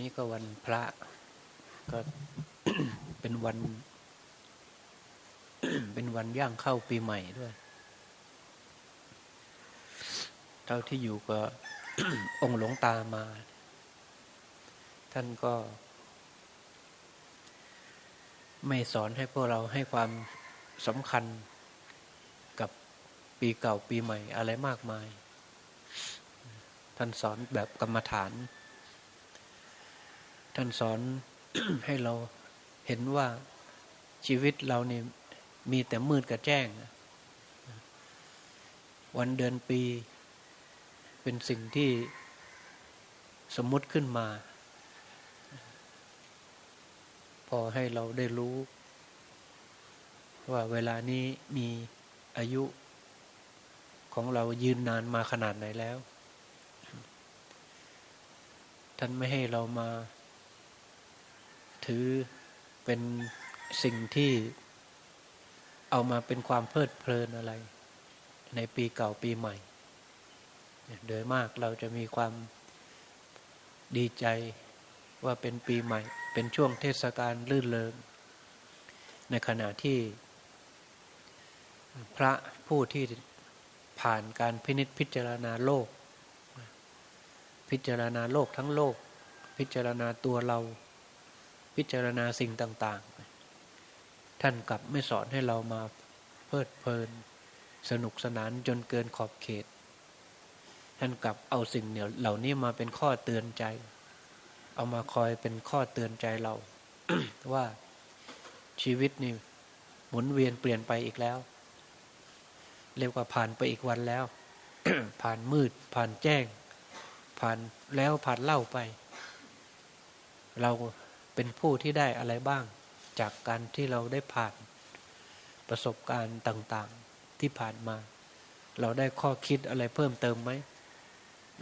นี้ก็วันพระ ก็เป็นวัน เป็นวันย่างเข้าปีใหม่ด้วย เท่าที่อยู่ก็องค์หลวงตามา ท่านก็ ไม่สอนให้พวกเราให้ความสำคัญกับปีเก่าปีใหม่อะไรมากมาย ท่านสอนแบบกรรมฐาน ท่านสอนให้เราเห็นว่าชีวิตเราเนี่ยมีแต่มืดกับแจ้ง วันเดือนปี เป็นสิ่งที่สมมุติขึ้นมา พอให้เราได้รู้ ว่าเวลานี้มีอายุของเรายืนนานมาขนาดไหนแล้ว ท่านไม่ให้เรามา ถือเป็นสิ่งที่เอามาเป็นความเพลิดเพลินอะไร ในปีเก่าปีใหม่ โดยมากเราจะมีความดีใจว่าเป็นปีใหม่ เป็นช่วงเทศกาลลื่นเริงในขณะที่ พระผู้ที่ผ่านการพินิษพิจารณาโลก พิจารณาโลกทั้งโลก พิจารณาตัวเรา พิจารณาสิ่งต่าง ๆ ท่านกลับไม่สอนให้เรามาเพลิดเพลิน สนุกสนานจนเกินขอบเขต ท่านกลับเอาสิ่งเหล่านี้มาเป็นข้อเตือนใจ เอามาคอยเป็นข้อเตือนใจเรา ว่าชีวิตนี่หมุนเวียนเปลี่ยนไปอีกแล้ว เรียกว่าผ่านไปอีกวันแล้ว ผ่านมืด ผ่านแจ้ง ผ่านแล้วผ่านเล่าไป เรา เป็นผู้ที่ได้อะไรบ้าง จากการที่เราได้ผ่านประสบการณ์ต่างๆที่ผ่านมา เราได้ข้อคิดอะไรเพิ่มเติมไหม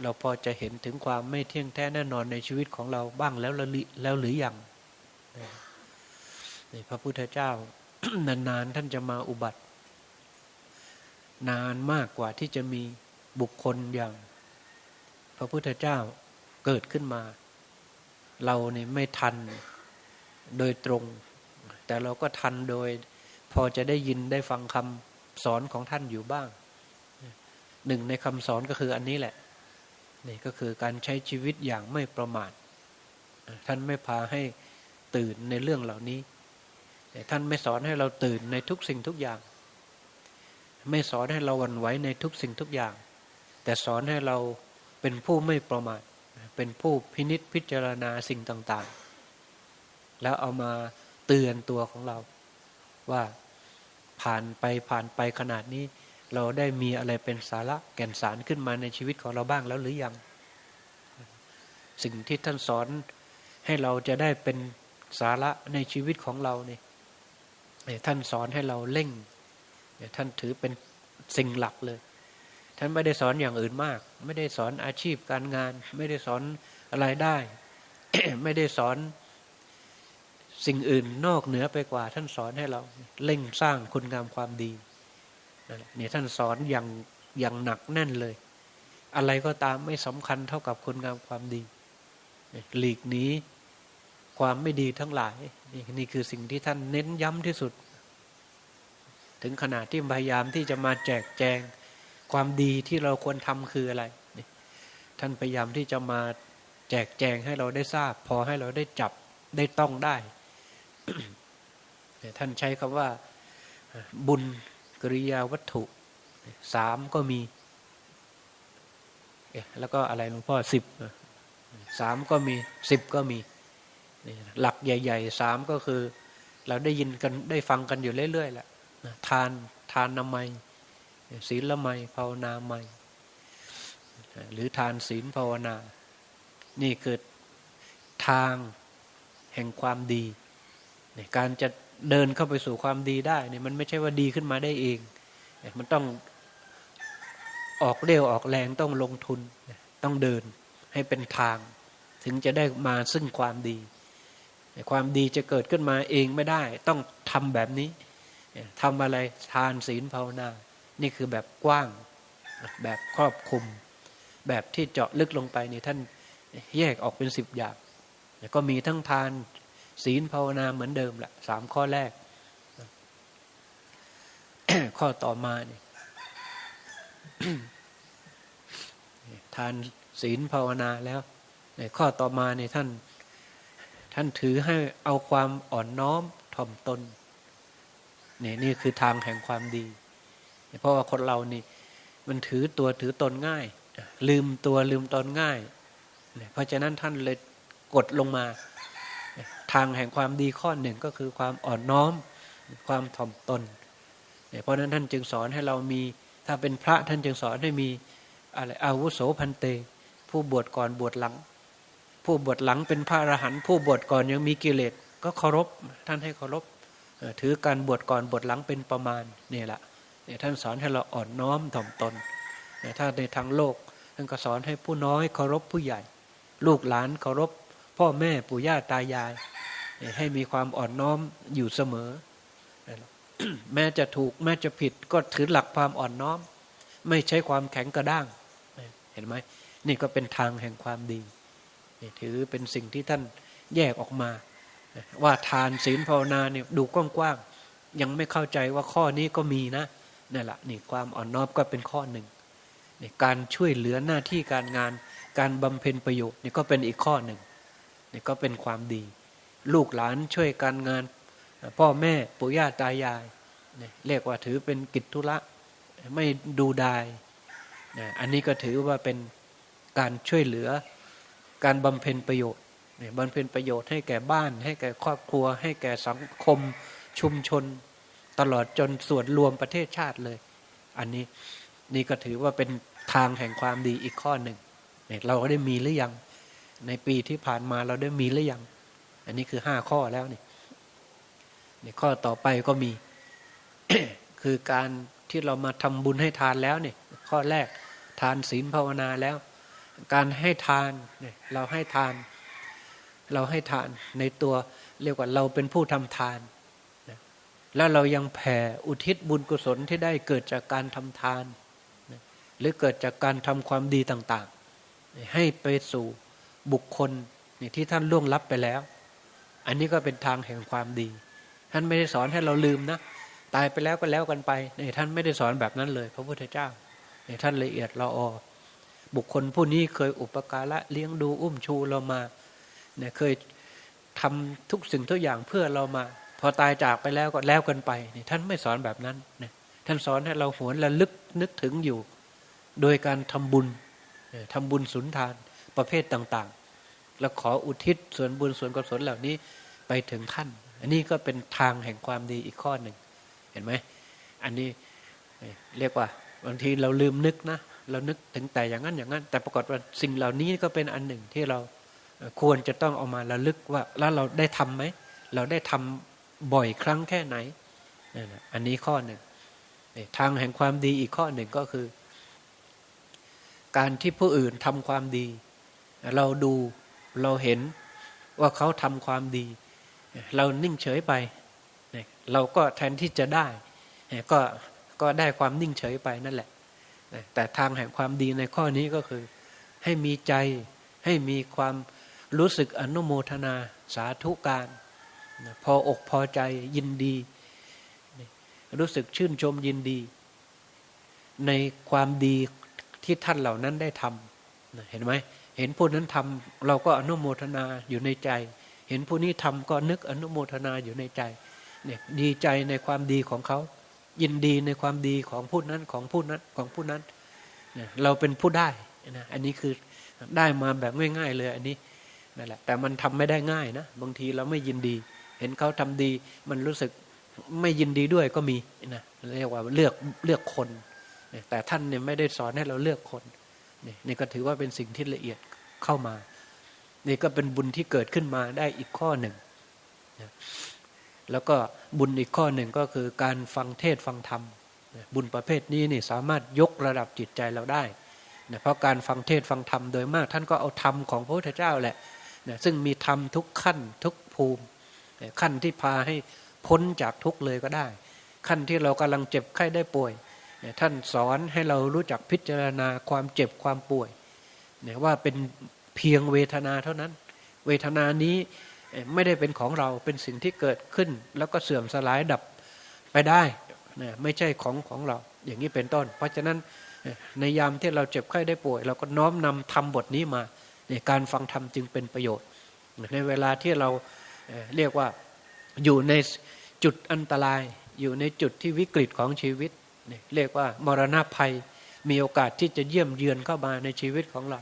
เราพอจะเห็นถึงความไม่เที่ยงแท้แน่นอนในชีวิตของเราบ้างแล้วแล้วหรืออยังในพระพุทธเจ้านานๆท่านจะมาอุบัติ นานมากกว่าที่จะมีบุคคลอย่าง พระพุทธเจ้าเกิดขึ้นมา เราเนี่ยไม่ทันโดยตรง แต่เราก็ทันโดย พอจะได้ยินได้ฟังคำสอนของท่านอยู่บ้าง หนึ่งในคำสอนก็คืออันนี้แหละนี่ก็คือการใช้ชีวิตอย่างไม่ประมาท ท่านไม่พาให้ตื่นในเรื่องเหล่านี้ ท่านไม่สอนให้เราตื่นในทุกสิ่งทุกอย่าง ไม่สอนให้เราหวั่นไหวในทุกสิ่งทุกอย่าง แต่สอนให้เราเป็นผู้ไม่ประมาท เป็นผู้พินิษพิจารณาสิ่งต่างๆ แล้วเอามาเตือนตัวของเรา ว่าผ่านไปผ่านไปขนาดนี้ เราได้มีอะไรเป็นสาระแก่นสารขึ้นมาในชีวิตของเราบ้างแล้วหรือยัง สิ่งที่ท่านสอนให้เราจะได้เป็นสาระในชีวิตของเราเนี่ยท่านสอนให้เราเล่ง ท่านถือเป็นสิ่งหลักเลย ท่านไม่ได้สอนอย่างอื่นมาก ไม่ได้สอนอาชีพการงาน ไม่ได้สอนอะไรได้ ไม่ได้สอนสิ่งอื่นนอกเหนือไปกว่า ท่านสอนให้เราเล่งสร้างคุณงามความดีเนี่ยท่านสอนอย่างอย่างหนักแน่นเลย อะไรก็ตามไม่สำคัญเท่ากับคุณงามความดีหลีกหนีความไม่ดีทั้งหลายนี่นี่คือสิ่งที่ท่านเน้นย้ำที่สุด ถึงขนาดที่พยายามที่จะมาแจกแจง ความดีที่เราควรทำคืออะไร ท่านพยายามที่จะมาแจกแจงให้เราได้ทราบ พอให้เราได้จับได้ต้องได้ ท่านใช้คำว่าบุญกริยาวัตถุสามก็มี แล้วก็อะไรหลวงพ่อสิบสามก็มีสิบก็มี หลักใหญ่ๆสามก็คือ เราได้ยินกันได้ฟังกันอยู่เรื่อยๆแหละทานทานนามัย ศีลละไมภาวนาไม่หรือทานศีลภาวนา นี่คือทางแห่งความดีการจะเดินเข้าไปสู่ความดีได้เนี่ยมันไม่ใช่ว่าดีขึ้นมาได้เอง มันต้องออกเร็วออกแรงต้องลงทุน ต้องเดินให้เป็นทาง ถึงจะได้มาซึ่งความดี ความดีจะเกิดขึ้นมาเองไม่ได้ ต้องทำแบบนี้ทำอะไรทานศีลภาวนา นี่คือแบบกว้างแบบครอบคลุม แบบที่เจาะลึกลงไปนี่ท่านแยกออกเป็นสิบอย่างก็มีทั้งทานศีลภาวนาเหมือนเดิมแหละสามข้อแรก ข้อต่อมาเนี่ยทานศีลภาวนาแล้วในข้อต่อมาในท่าน ท่านถือให้เอาความอ่อนน้อมถ่อมตนนี่นี่คือทางแห่งความดี เพราะว่าคนเรานี่ มันถือตัวถือตนง่าย ลืมตัวลืมตนง่าย เพราะฉะนั้นท่านเลยกดลงมา ทางแห่งความดีข้อหนึ่งก็คือความอ่อนน้อม ความถ่อมตน เพราะนั้นท่านจึงสอนให้เรามี ถ้าเป็นพระท่านจึงสอนให้มีอะไรอาวุโสพันเต ผู้บวชก่อนบวชหลัง ผู้บวชหลังเป็นพระอรหันต์ผู้บวชก่อนยังมีกิเลสก็เคารพท่านให้เคารพถือการบวชก่อนบวชหลังเป็นประมาณนี่แหละ เนี่ยท่านสอนให้เราอ่อนน้อมถ่อมตนถ้าในทางโลกท่านก็สอนให้ผู้น้อยเคารพผู้ใหญ่ ลูกหลานเคารพ พ่อแม่ปู่ย่าตายาย ให้มีความอ่อนน้อมอยู่เสมอ แม้จะถูกแม้จะผิดก็ถือหลักความอ่อนน้อม ไม่ใช้ความแข็งกระด้าง เห็นไหมนี่ก็เป็นทางแห่งความดีถือเป็นสิ่งที่ท่านแยกออกมา ว่าทานศีลภาวนาเนี่ยดูกว้างๆยังไม่เข้าใจว่าข้อนี้ก็มีนะ นั่นแหละนี่ความอ่อนน้อมก็เป็นข้อหนึ่งนี่การช่วยเหลือหน้าที่การงาน การบำเพ็ญประโยชน์นี่ก็เป็นอีกข้อหนึ่งนี่ก็เป็นความดี ลูกหลานช่วยการงาน พ่อแม่ปู่ย่าตายายนี่เรียกว่าถือเป็นกิจธุระไม่ดูดายนะอันนี้ก็ถือว่าเป็นการช่วยเหลือการบำเพ็ญประโยชน์บำเพ็ญประโยชน์ให้แก่บ้าน ให้แก่ครอบครัว ให้แก่สังคมชุมชน ตลอดจนส่วนรวมประเทศชาติเลย อันนี้นี่ก็ถือว่าเป็นทางแห่งความดีอีกข้อหนึ่งเนี่ยเราก็ได้มีหรือยัง ในปีที่ผ่านมาเราได้มีหรือยัง อันนี้คือห้าข้อแล้วนี่ในข้อต่อไปก็มี คือการที่เรามาทำบุญให้ทานแล้วเนี่ยข้อแรกทานศีลภาวนาแล้ว การให้ทานเนี่ยเราให้ทาน เราให้ทานในตัวเรียกว่าเราเป็นผู้ทำทาน แล้วเรายังแผ่อุทิศบุญกุศลที่ได้เกิดจากการทำทาน หรือเกิดจากการทำความดีต่างๆ ให้ไปสู่บุคคลที่ท่านล่วงลับไปแล้ว อันนี้ก็เป็นทางแห่งความดี ท่านไม่ได้สอนให้เราลืมนะ ตายไปแล้วก็แล้วกันไปนท่านไม่ได้สอนแบบนั้นเลย พระพุทธเจ้าท่านละเอียดเรออบุคคลผู้นี้เคยอุปการะเลี้ยงดูอุ้มชูเรามาเคยทำทุกสิ่งทุกอย่างเพื่อเรามา พอตายจากไปแล้วก็แล้วกันไปนี่ท่านไม่สอนแบบนั้นนี่ยท่านสอนให้เราหวนระลึกนึกถึงอยู่ โดยการทำบุญทำบุญสุนทานประเภทต่าง ๆ แล้วขออุทิศส่วนบุญส่วนกุศลเหล่านี้ไปถึงท่าน อันนี้ก็เป็นทางแห่งความดีอีกข้อหนึ่ง เห็นไหมอันนี้เรียกว่าบางทีเราลืมนึกนะเรานึกถึงแต่อย่างนั้นอย่างนั้น แต่ปรากฏว่าสิ่งเหล่านี้ก็เป็นอันหนึ่งที่เราควรจะต้องเอามาระลึกว่าแล้วเราได้ทํำไหมเราได้ทำ บ่อยครั้งแค่ไหนนี่นอันนี้ข้อหนึ่งทางแห่งความดีอีกข้อหนึ่งก็คือ การที่ผู้อื่นทำความดี เราดูเราเห็นว่าเขาทำความดี เรานิ่งเฉยไป เราก็แทนที่จะได้ ก็ก็ได้ความนิ่งเฉยไปนั่นแหละ แต่ทางแห่งความดีในข้อนี้ก็คือ ให้มีใจให้มีความรู้สึกอนุโมทนาสาธุการ พออกพอใจยินดี รู้สึกชื่นชมยินดี ในความดีที่ท่านเหล่านั้นได้ทำเห็นไหมเห็นผู้นั้นทำเราก็อนุโมทนาอยู่ในใจ เห็นผู้นี้ทำก็นึกอนุโมทนาอยู่ในใจเนี่ยดีใจในความดีของเขา ยินดีในความดีของผู้นั้นของผู้นั้นของผู้นั้นเนี่ยเราเป็นผู้ได้นะอันนี้คือได้มาแบบง่าย ๆ เลยอันนี้นั่นแหละแต่มันทำไม่ได้ง่ายนะ บางทีเราไม่ยินดี เห็นเขาทำดี มันรู้สึกไม่ยินดีด้วยก็มีนะเรียกว่าเลือกเลือกคน แต่ท่านเนี่ยไม่ได้สอนให้เราเลือกคนนี่นี่ก็ถือว่าเป็นสิ่งที่ละเอียดเข้ามา นี่ก็เป็นบุญที่เกิดขึ้นมาได้อีกข้อหนึ่งแล้วก็บุญอีกข้อหนึ่งก็คือการฟังเทศฟังธรรมบุญประเภทนี้นี่สามารถยกระดับจิตใจเราได้นะเพราะการฟังเทศฟังธรรมโดยมาก ท่านก็เอาธรรมของพระพุทธเจ้าแหละนะซึ่งมีธรรมทุกขั้นทุกภูมิ ขั้นที่พาให้พ้นจากทุกเลยก็ได้ ขั้นที่เรากำลังเจ็บไข้ได้ป่วยท่านสอนให้เรารู้จักพิจารณาความเจ็บความป่วยว่าเป็นเพียงเวทนาเท่านั้น เวทนานี้ไม่ได้เป็นของเราเป็นสิ่งที่เกิดขึ้น แล้วก็เสื่อมสลายดับไปได้ไม่ใช่ของของเราอย่างนี้เป็นต้น เพราะฉะนั้นในยามที่เราเจ็บไข้ได้ป่วย เราก็น้อมนำทำบทนี้มา ในการฟังธรรมจึงเป็นประโยชน์ ในเวลาที่เรา เรียกว่าอยู่ในจุดอันตราย อยู่ในจุดที่วิกฤตของชีวิต เรียกว่ามรณะภัยมีโอกาสที่จะเยี่ยมเยือนเข้ามาในชีวิตของเรา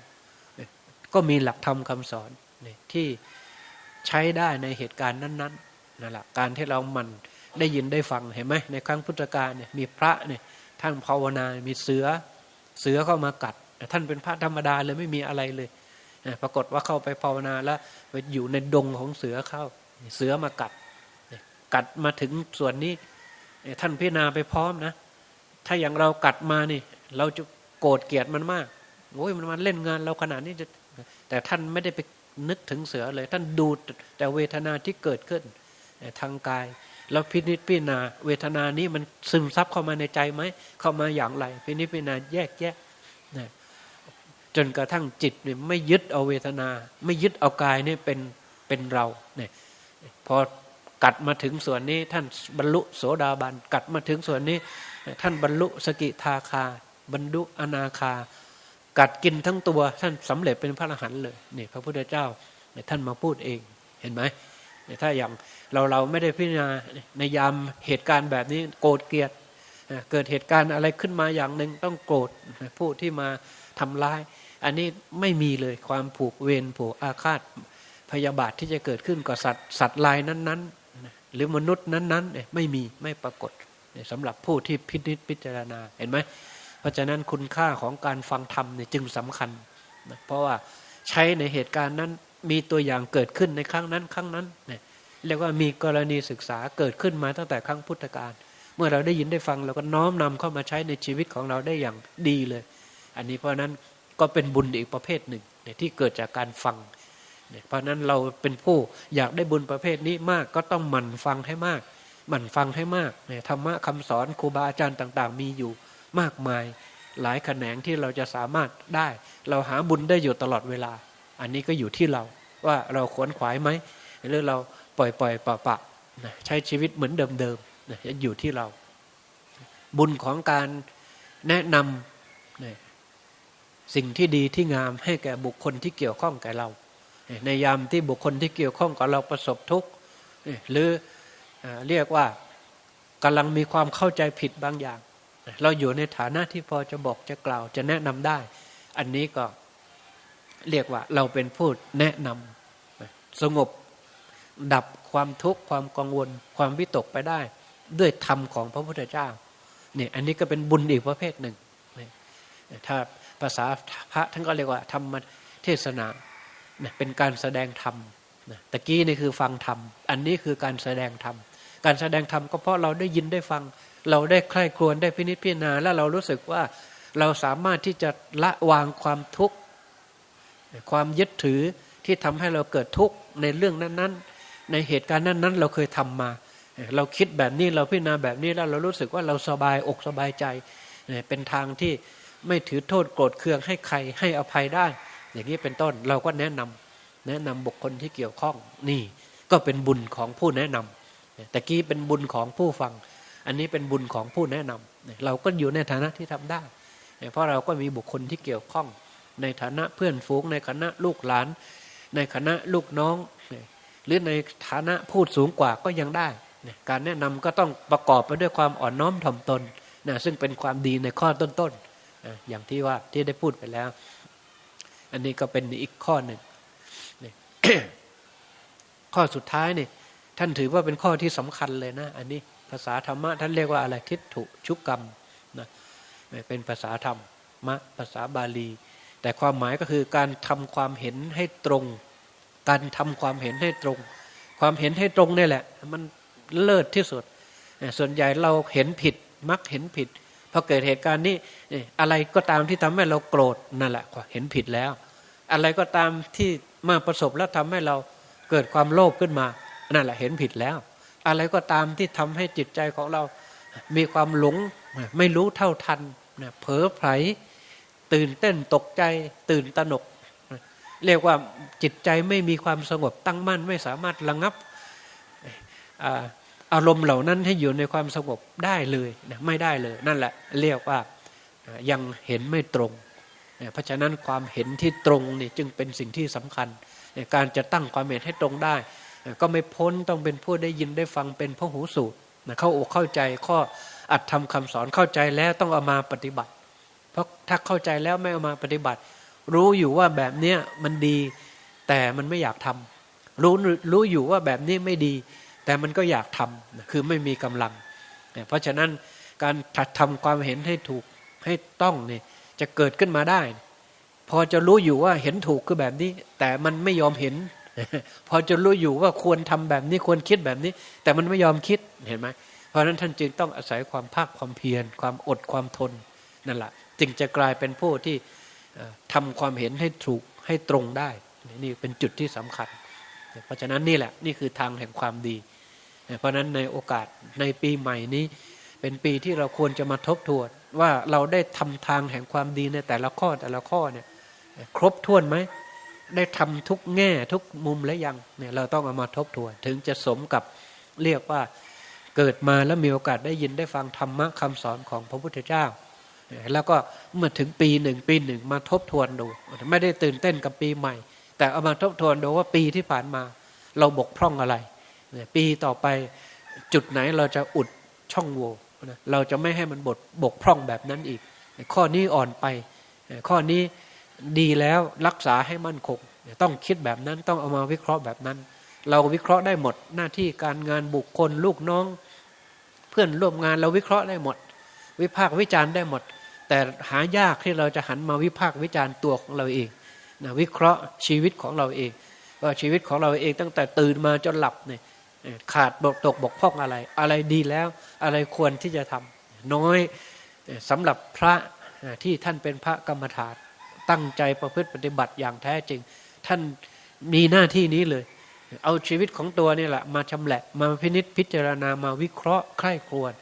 ก็มีหลักธรรมคำสอนที่ใช้ได้ในเหตุการณ์นั้นๆนั่นแหละการที่เรามันได้ยินได้ฟังเห็นไหมในครั้งพุทธกาลเนี่ยมีพระเนี่ยท่านภาวนา มีเสือเสือเข้ามากัด ท่านเป็นพระธรรมดาเลยไม่มีอะไรเลย ปรากฏว่าเข้าไปภาวนาแล้วไปอยู่ในดงของเสือเข้า เสือมากัด กัดมาถึงส่วนนี้ท่านพิจารณาไปพร้อมนะ ถ้าอย่างเรากัดมานี่ เราจะโกรธเกลียดมันมากโอ้ยมันมาเล่นงานเราขนาดนี้จะแต่ท่านไม่ได้ไปนึกถึงเสือเลย ท่านดูแต่เวทนาที่เกิดขึ้นทางกาย แล้วพินิจพิจารณาเวทนานี้มันซึมซับเข้ามาในใจไหมเข้ามาอย่างไร พินิจพิจารณาแยกแยะนะ จนกระทั่งจิตเนี่ยไม่ยึดเอาเวทนา ไม่ยึดเอากายเนี่ยเป็นเป็นเราเนี่ยพอกัดมาถึงส่วนนี้ท่านบรรลุโสดาบัน กัดมาถึงส่วนนี้ ท่านบรรลุสกิทาคา บรรลุอนาคา กัดกินทั้งตัวท่านสำเร็จเป็นพระอรหันต์เลยนี่พระพุทธเจ้าท่านมาพูดเองเห็นไหมถ้าอย่างเราเราไม่ได้พิจารณาในยามเหตุการณ์แบบนี้โกรธเกลียดเกิดเหตุการณ์อะไรขึ้นมาอย่างหนึ่งต้องโกรธผู้ที่มาทำร้าย อันนี้ไม่มีเลยความผูกเวรผูกอาฆาตพยาบาทที่จะเกิดขึ้นกับสัตว์สัตว์ลายนั้นๆ หรือมนุษย์นั้นๆไม่มีไม่ปรากฏสำหรับผู้ที่พิจิตพิจารณาเห็นไหมเพราะฉะนั้นคุณค่าของการฟังธรรมเนี่ยจึงสำคัญเพราะว่าใช้ในเหตุการณ์นั้นมีตัวอย่างเกิดขึ้นในครั้งนั้นครั้งนั้นเนี่ยเรียกว่ามีกรณีศึกษาเกิดขึ้นมาตั้งแต่ครั้งพุทธกาลเมื่อเราได้ยินได้ฟังเราก็น้อมนำเข้ามาใช้ในชีวิตของเราได้อย่างดีเลย อันนี้เพราะนั้น ก็เป็นบุญอีกประเภทหนึ่งที่เกิดจากการฟัง เพราะนั้นเราเป็นผู้อยากได้บุญประเภทนี้มากก็ต้องหมั่นฟังให้มาก หมั่นฟังให้มากธรรมะคำสอนครูบาอาจารย์ต่าง ๆ มีอยู่มากมาย หลายแขนงที่เราจะสามารถได้ เราหาบุญได้อยู่ตลอดเวลา อันนี้ก็อยู่ที่เราว่าเราขวนขวายไหมหรือเราปล่อยปล่อยปะปะใช้ชีวิตเหมือนเดิมๆนะอยู่ที่เรา บุญของการแนะนำ สิ่งที่ดีที่งามให้แก่บุคคลที่เกี่ยวข้องกับเรา ในยามที่บุคคลที่เกี่ยวข้องกับเราประสบทุกข์หรือเรียกว่ากำลังมีความเข้าใจผิดบางอย่าง เราอยู่ในฐานะที่พอจะบอกจะกล่าวจะแนะนำได้ อันนี้ก็เรียกว่าเราเป็นผู้แนะนำสงบดับความทุกข์ความกังวล ความวิตกไปได้ ด้วยธรรมของพระพุทธเจ้าเนี่ยอันนี้ก็เป็นบุญอีกประเภทหนึ่งถ้า ภาษาพระท่านก็เรียกว่าธรรมเทศนาเป็นการแสดงธรรมตะกี้นี่คือฟังธรรม อันนี้คือการแสดงธรรม การแสดงธรรมก็เพราะเราได้ยินได้ฟัง เราได้ใคร่ครวญได้พินิจพิจารณาแล้วเรารู้สึกว่าเราสามารถที่จะละวางความทุกข์ ความยึดถือที่ทำให้เราเกิดทุกข์ในเรื่องนั้นๆ ในเหตุการณ์นั้นๆ เราเคยทำมา เราคิดแบบนี้เราพิจารณาแบบนี้แล้วเรารู้สึกว่าเราสบายอกสบายใจ เป็นทางที่ ไม่ถือโทษโกรธเคืองให้ใครให้อภัยได้ อย่างนี้เป็นต้นเราก็แนะนำแนะนำบุคคลที่เกี่ยวข้องนี่ก็เป็นบุญของผู้แนะนำแต่กี้เป็นบุญของผู้ฟัง อันนี้เป็นบุญของผู้แนะนำเราก็อยู่ในฐานะที่ทำได้ เพราะเราก็มีบุคคลที่เกี่ยวข้อง ในฐานะเพื่อนฝูง ในคณะลูกหลาน ในคณะลูกน้อง หรือในฐานะพูดสูงกว่าก็ยังได้ การแนะนำก็ต้องประกอบไปด้วยความอ่อนน้อมถ่อมตนนะซึ่งเป็นความดีในข้อต้นๆ อย่างที่ว่าที่ได้พูดไปแล้ว อันนี้ก็เป็นอีกข้อหนึ่งข้อสุดท้ายนี่ท่านถือว่าเป็นข้อที่สำคัญเลยนะ อันนี้ภาษาธรรมะท่านเรียกว่าอะไรทิฏฐุชุกกรรมนะเป็นภาษาธรรมมะภาษาบาลี แต่ความหมายก็คือการทำความเห็นให้ตรง การทำความเห็นให้ตรง ความเห็นให้ตรงนี่แหละ มันเลิศที่สุด ส่วนใหญ่เราเห็นผิด มักเห็นผิด พอเกิดเหตุการณ์นี้อะไรก็ตามที่ทำให้เราโกรธนั่นแหละเห็นผิดแล้ว อะไรก็ตามที่มาประสบแล้วทำให้เราเกิดความโลภขึ้นมา นั่นแหละเห็นผิดแล้ว อะไรก็ตามที่ทำให้จิตใจของเรา มีความหลงไม่รู้เท่าทันเผลอไผลตื่นเต้นตกใจตื่นตระหนก เรียกว่าจิตใจไม่มีความสงบตั้งมั่นไม่สามารถระงับ อารมณ์เหล่านั้นให้อยู่ในความสงบได้เลยนะไม่ได้เลย นั่นแหละเรียกว่ายังเห็นไม่ตรงเพราะฉะนั้นความเห็นที่ตรงนี่จึงเป็นสิ่งที่สำคัญ การจะตั้งความเห็นให้ตรงได้ ก็ไม่พ้นต้องเป็นผู้ได้ยินได้ฟังเป็นพระหูสูตรเข้าอกเข้าใจข้ออัดทำคำสอนเข้าใจแล้วต้องเอามาปฏิบัติ เพราะถ้าเข้าใจแล้วไม่เอามาปฏิบัติ รู้อยู่ว่าแบบเนี้ยมันดี แต่มันไม่อยากทำรู้รู้อยู่ว่าแบบนี้ไม่ดี แต่มันก็อยากทำคือไม่มีกำลัง เพราะฉะนั้นการถัดทำความเห็นให้ถูกให้ต้องเนี่ยจะเกิดขึ้นมาได้ พอจะรู้อยู่ว่าเห็นถูกคือแบบนี้ แต่มันไม่ยอมเห็น พอจะรู้อยู่ว่าควรทำแบบนี้ควรคิดแบบนี้ แต่มันไม่ยอมคิดเห็นไหมเพราะฉะนั้นท่านจึงต้องอาศัยความภาคความเพียร ความอดความทนนั่นแหละจึงจะกลายเป็นผู้ที่ทำความเห็นให้ถูกให้ตรงได้ นี่เป็นจุดที่สำคัญ เพราะฉะนั้นนี่แหละนี่คือทางแห่งความดี เพราะนั้นในโอกาสในปีใหม่นี้ เป็นปีที่เราควรจะมาทบทวนว่าเราได้ทำทางแห่งความดีในแต่ละข้อแต่ละข้อเนี่ยครบถ้วนไหมได้ทำทุกแง่ทุกมุมและยังเนี่ยเราต้องเอามาทบทวน ถึงจะสมกับเรียกว่าเกิดมาแล้วมีโอกาสได้ยินได้ฟังธรรมะคำสอนของพระพุทธเจ้า แล้วก็เมื่อถึงปีหนึ่งปีหนึ่งมาทบทวนดู ไม่ได้ตื่นเต้นกับปีใหม่ แต่เอามาทบทวนดูว่าปีที่ผ่านมา เราบกพร่องอะไร ปีต่อไปจุดไหนเราจะอุดช่องโหว่เราจะไม่ให้มันบดบกพร่องแบบนั้นอีก ข้อนี้อ่อนไป ข้อนี้ดีแล้วรักษาให้มั่นคงต้องคิดแบบนั้นต้องเอามาวิเคราะห์แบบนั้น เราวิเคราะห์ได้หมดหน้าที่การงานบุคคลลูกน้อง เพื่อนร่วมงานเราวิเคราะห์ได้หมด วิพากษ์วิจารณ์ได้หมด แต่หายากที่เราจะหันมาวิพากษ์วิจารณ์ตัวของเราเองนะวิเคราะห์ชีวิตของเราเองว่าชีวิตของเราเองตั้งแต่ตื่นมาจนหลับเนี่ย ขาดบกตกบกพร่องอะไร อะไรดีแล้วอะไรควรที่จะทำน้อยสำหรับพระที่ท่านเป็นพระกรรมฐานตั้งใจประพฤติปฏิบัติอย่างแท้จริง ท่านมีหน้าที่นี้เลย เอาชีวิตของตัวนี่แหละมาชำแหละมาพินิษพิจารณามาวิเคราะห์ใคร่ครวญ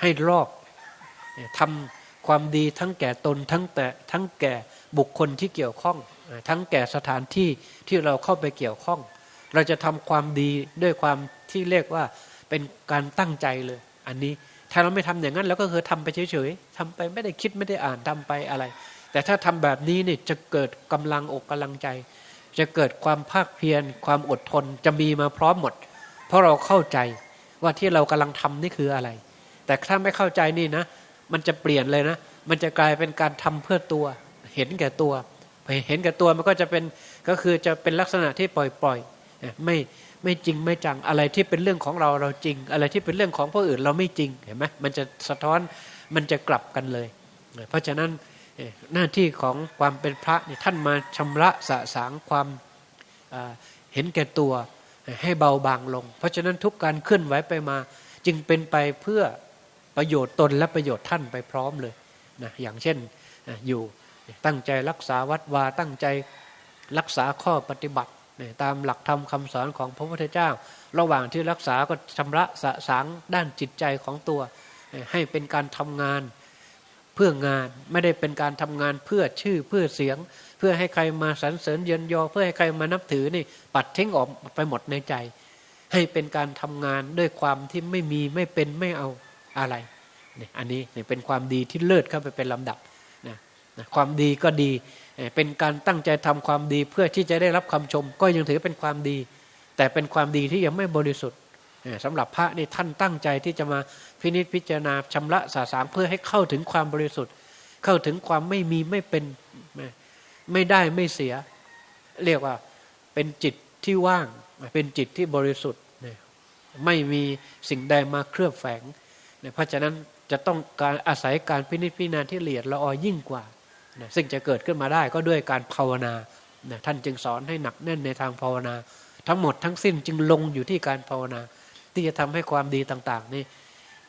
ให้รอบทำความดีทั้งแก่ตนทั้งแต่ทั้งแก่บุคคลที่เกี่ยวข้อง ทั้งแก่สถานที่ที่เราเข้าไปเกี่ยวข้อง เราจะทำความดีด้วยความที่เรียกว่าเป็นการตั้งใจเลย อันนี้ถ้าเราไม่ทำอย่างนั้นเราก็คือทำไปเฉยๆทำไปไม่ได้คิดไม่ได้อ่านทำไปอะไร แต่ถ้าทำแบบนี้เนี่ยจะเกิดกำลังอกกำลังใจ จะเกิดความภาคเพียรความอดทนจะมีมาพร้อมหมด เพราะเราเข้าใจว่าที่เรากำลังทำนี่คืออะไร แต่ถ้าไม่เข้าใจนี่นะ มันจะเปลี่ยนเลยนะ มันจะกลายเป็นการทำเพื่อตัว เห็นแก่ตัวเห็นแก่ตัวมันก็จะเป็นก็คือจะเป็นลักษณะที่ปล่อย ไม่ไม่จริงไม่จังอะไรที่เป็นเรื่องของเราเราจริง อะไรที่เป็นเรื่องของผู้อื่นเราไม่จริงเห็นไหมมันจะสะท้อนมันจะกลับกันเลย เพราะฉะนั้นหน้าที่ของความเป็นพระนี่ท่านมาชำระสะสางความเห็นแก่ตัวให้เบาบางลง เพราะฉะนั้นทุกการเคลื่อนไหวไปมา จึงเป็นไปเพื่อประโยชน์ตนและประโยชน์ท่านไปพร้อมเลยนะอย่างเช่นอยู่ตั้งใจรักษาวัดวาตั้งใจรักษาข้อปฏิบัติ ตามหลักธรรมคาสอนของพระพุทธเจ้า ระหว่างที่รักษาก็ชำระสะสางด้านจิตใจของตัว ให้เป็นการทำงานเพื่องานไม่ได้เป็นการทำงานเพื่อชื่อเพื่อเสียง เพื่อให้ใครมาสรรเสริญเยินยอ เพื่อให้ใครมานับถือนี่ปัดทิ้งออกไปหมดในใจ ให้เป็นการทำงานด้วยความที่ไม่มีไม่เป็นไม่เอาอะไรอันนี้เป็นความดีที่เลิศเข้าไปเป็นลำดับ ความดีก็ดี เป็นการตั้งใจทำความดีเพื่อที่จะได้รับคำชม ก็ยังถือเป็นความดี แต่เป็นความดีที่ยังไม่บริสุทธิ์สำหรับพระนี่ท่านตั้งใจที่จะมาพินิจพิจารณาชำระสาสางเพื่อให้เข้าถึงความบริสุทธิ์ เข้าถึงความไม่มีไม่เป็นไม่ได้ไม่เสีย เรียกว่าเป็นจิตที่ว่างเป็นจิตที่บริสุทธิ์ไม่มีสิ่งใดมาเคลือบแฝง เพราะฉะนั้นจะต้องการอาศัยการพินิจพิจารณาที่ละเอียดละออยิ่งกว่า นะซึ่งจะเกิดขึ้นมาได้ก็ด้วยการภาวนานะท่านจึงสอนให้หนักแน่นในทางภาวนา ทั้งหมดทั้งสิ้นจึงลงอยู่ที่การภาวนา ที่จะทำให้ความดีต่างๆนี่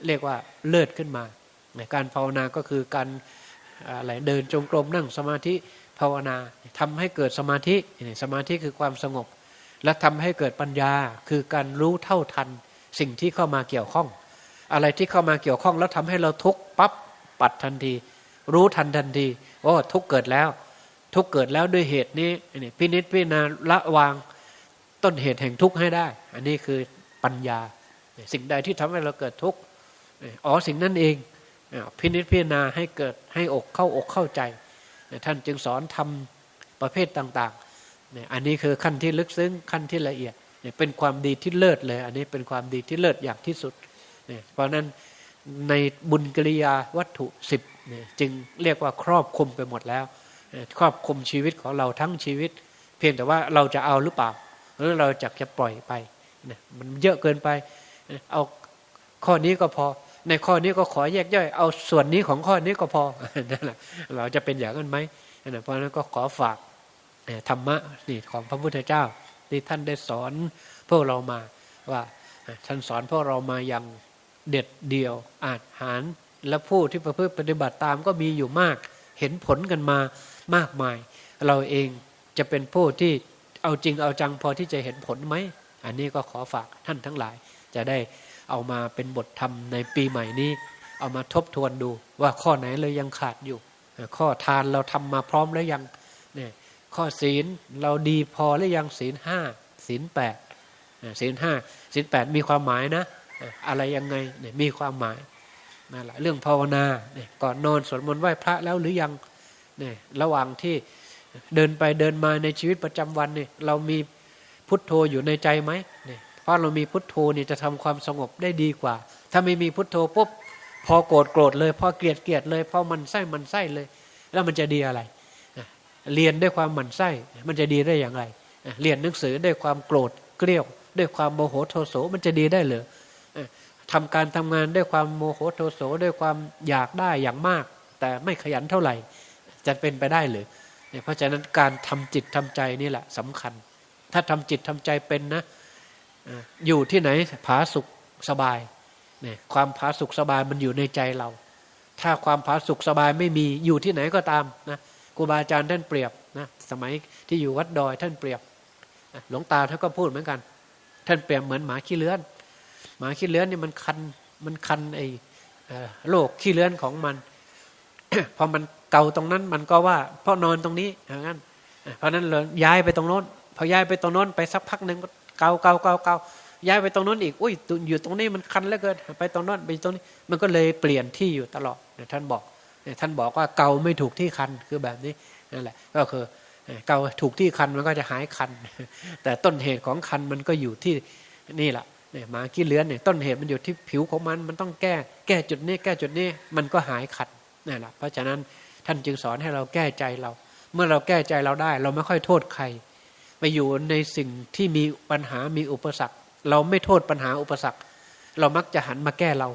เรียกว่าเลิศขึ้นมานะการภาวนาก็คือการอะไรเดินจงกรมนั่งสมาธิภาวนาทำให้เกิดสมาธิสมาธิคือความสงบ และทำให้เกิดปัญญาคือการรู้เท่าทัน สิ่งที่เข้ามาเกี่ยวข้อง อะไรที่เข้ามาเกี่ยวข้อง แล้วทำให้เราทุกข์ปั๊บปัดทันที รู้ทันทันทีโอ้ทุกเกิดแล้ว ทุกเกิดแล้วด้วยเหตุนี้นี่พินิจพิจารณาละวางต้นเหตุแห่งทุกข์ให้ได้ อันนี้คือปัญญา สิ่งใดที่ทำให้เราเกิดทุกข์อ๋อสิ่งนั้นเองพินิจพิจารณาให้เกิดให้อกเข้าอกเข้าใจ ท่านจึงสอนทำประเภทต่างๆอันนี้คือขั้นที่ลึกซึ้งขั้นที่ละเอียดเป็นความดีที่เลิศเลย อันนี้เป็นความดีที่เลิศอย่างที่สุด เพราะนั้นในบุญกิริยาวัตถุสิบ จึงเรียกว่าครอบคุมไปหมดแล้ว ครอบคุมชีวิตของเราทั้งชีวิต เพียงแต่ว่าเราจะเอาหรือเปล่า หรือเราจะจะปล่อยไปมันเยอะเกินไป เอาข้อนี้ก็พอ ในข้อนี้ก็ขอแยกย่อย เอาส่วนนี้ของข้อนี้ก็พอนั่นแหละเราจะเป็นอย่างนั้นไหมเพราะนั้นก็ขอฝากธรรมะนี่ของพระพุทธเจ้าที่ท่านได้สอนพวกเรามาว่าท่านสอนพวกเรามาอย่างเด็ดเดียวอาจหาร และผู้ที่ประพฤติปฏิบัติตามก็มีอยู่มาก เห็นผลกันมามากมาย เราเองจะเป็นผู้ที่เอาจริงเอาจังพอที่จะเห็นผลไหม อันนี้ก็ขอฝากท่านทั้งหลาย จะได้เอามาเป็นบทธรรมในปีใหม่นี้ เอามาทบทวนดูว่าข้อไหนเลยยังขาดอยู่ ข้อทานเราทำมาพร้อมแล้วยังเนี่ยข้อศีลเราดีพอหรือยังศีลห้าศีลแปดศีลห้าศีลแปดมีความหมายนะ อะไรยังไงเนี่ยมีความหมาย นั่นแหละเรื่องภาวนาเนี่ยก่อนนอนสวดมนต์ไหว้พระแล้วหรือยังเนี่ยระหว่างที่เดินไปเดินมาในชีวิตประจำวันเนี่ยเรามีพุทโธอยู่ในใจไหมเนี่ยเพราะเรามีพุทโธเนี่ยจะทำความสงบได้ดีกว่า ถ้าไม่มีพุทโธปุ๊บพอโกรธโกรธเลยพอเกลียดเกลียดเลยพอมันไส้มันไส้เลย แล้วมันจะดีอะไร เรียนด้วยความหมันไส้มันจะดีได้อย่างไร เรียนหนังสือด้วยความโกรธเกลียวด้วยความโมโหโทโสมันจะดีได้หรือ ทำการทำงานด้วยความโมโหโทโสด้วยความอยากได้อย่างมาก แต่ไม่ขยันเท่าไหร่ จะเป็นไปได้หรือเนี่ยเพราะฉะนั้นการทำจิตทำใจนี่แหละสำคัญ ถ้าทำจิตทำใจเป็นนะอยู่ที่ไหนผาสุขสบายเนี่ยความผาสุขสบายมันอยู่ในใจเรา ถ้าความผาสุขสบายไม่มีอยู่ที่ไหนก็ตามนะครูบาอาจารย์ท่านเปรียบนะสมัยที่อยู่วัดดอยท่านเปรียบหลวงตาท่านก็พูดเหมือนกัน ท่านเปรียบเหมือนหมาขี้เลื้อน หมาขี้เลื้อนนี่มันคันมันคันไอ้โรคขี้เลื้อนของมันพอมันเกาตรงนั้นมันก็ว่าเพราะนอนตรงนี้อย่างนั้นเพราะนั้นเลยย้ายไปตรงโน้นพอย้ายไปตรงโน้นไปสักพักหนึ่งก็เกาเกาเกาเกาย้ายไปตรงโน้นอีกอุ้ยอยู่ตรงนี้มันคันเหลือเกินไปตรงโน้นไปตรงนี้ มันก็เลยเปลี่ยนที่อยู่ตลอดท่านบอกท่านบอกว่าเกาไม่ถูกที่คันคือแบบนี้นั่นแหละก็คือเกาถูกที่คันมันก็จะหายคัน แต่ต้นเหตุของคันมันก็อยู่ที่นี่แหละ เนี่ยมาขี้เลื้อนเนี่ยต้นเหตุมันอยู่ที่ผิวของมัน มันต้องแก้แก้จุดนี้ แก้จุดนี้มันก็หายขัดนี่แหละเพราะฉะนั้นท่านจึงสอนให้เราแก้ใจเรา เมื่อเราแก้ใจเราได้ เราไม่ค่อยโทษใคร ไปอยู่ในสิ่งที่มีปัญหามีอุปสรรค เราไม่โทษปัญหาอุปสรรค เรามักจะหันมาแก้เรา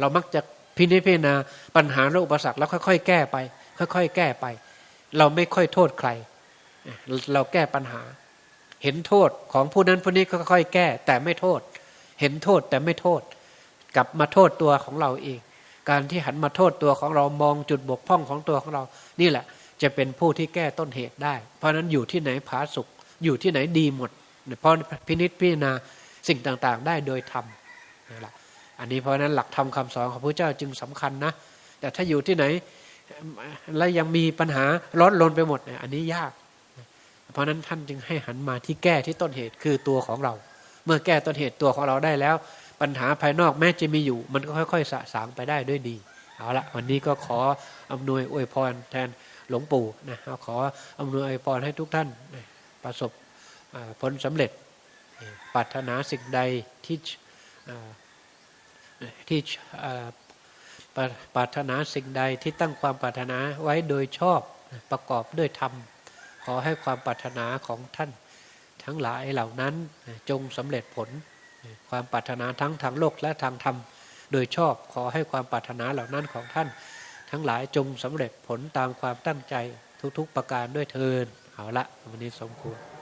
เรามักจะพินิจพิจารณาปัญหาและอุปสรรคแล้วค่อย ๆ แก้ไป ค่อย ๆ แก้ไป เราไม่ค่อยโทษใคร เราแก้ปัญหา เห็นโทษของผู้นั้นผู้นี้ก็ค่อยๆแก้ แต่ไม่โทษ เห็นโทษแต่ไม่โทษ กลับมาโทษตัวของเราเอง การที่หันมาโทษตัวของเรามองจุดบกพร่องของตัวของเรา นี่แหละ จะเป็นผู้ที่แก้ต้นเหตุได้ เพราะนั้นอยู่ที่ไหนผาสุกอยู่ที่ไหนดีหมดเพราะพินิษพิจารณาสิ่งต่างๆ ได้โดยธรรมนี่แหละอันนี้เพราะนั้นหลักธรรมคาสอนของพระเจ้าจึงสำคัญนะ แต่ถ้าอยู่ที่ไหนแล้วยังมีปัญหาร้อนรนไปหมดเนี่ยอันนี้ยาก เพราะนั้นท่านจึงให้หันมาที่แก้ที่ต้นเหตุคือตัวของเรา เมื่อแก้ต้นเหตุตัวของเราได้แล้ว ปัญหาภายนอกแม้จะมีอยู่ มันก็ค่อยๆสะสางไปได้ด้วยดี เอาละวันนี้ก็ขออำนวยอวยพรแทนหลวงปู่นะขออำนวยอวยพรให้ทุกท่านประสบผลสำเร็จปรารถนาสิ่งใดที่ที่ปรารถนาสิ่งใดที่ตั้งความปรารถนาไว้โดยชอบประกอบด้วยธรรม ขอให้ความปรารถนาของท่าน ทั้งหลายเหล่านั้นจงสำเร็จผล ความปรารถนาทั้งทางโลกและทางธรรม โดยชอบขอให้ความปรารถนาเหล่านั้นของท่าน ทั้งหลายจงสำเร็จผลตามความตั้งใจทุกๆประการด้วยเทินเอาละวันนี้สมควร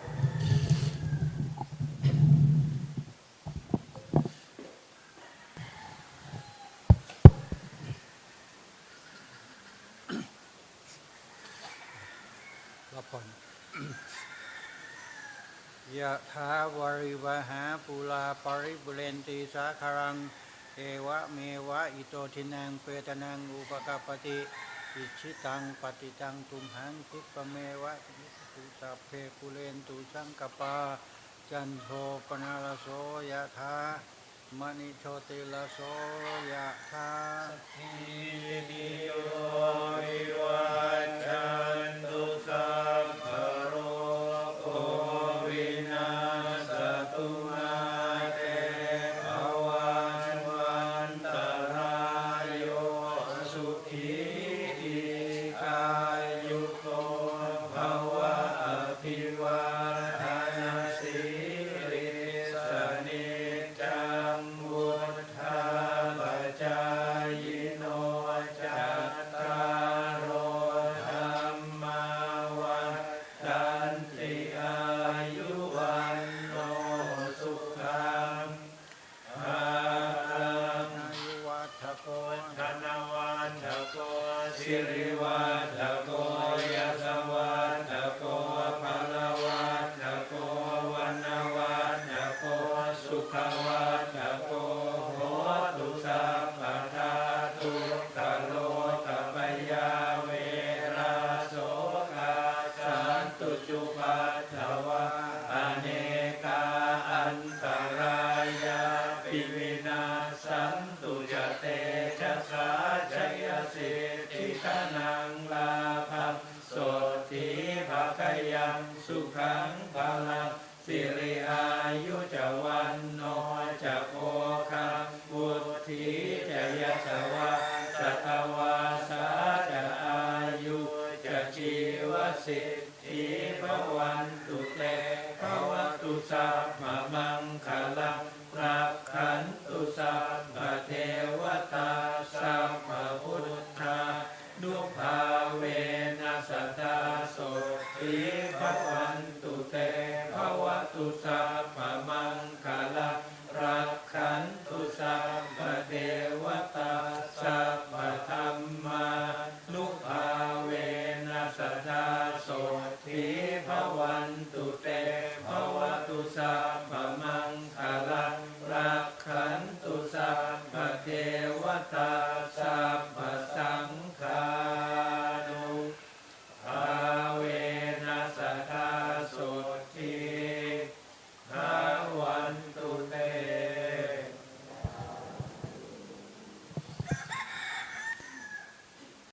ทาวริวหาปุลาปริบุเรนตีสาคารัง เอวะเมวะอิโตทินังเปตนังอุปกปติ อิชิตังปฏิตังตุมหังคิปเมวะตุสัพเพปุเรนตุสังกปา จันโทปนาลโสยะธามณิโชติลโสยะธาสทีนิโยวิวัจจา วัตโกยส คลัง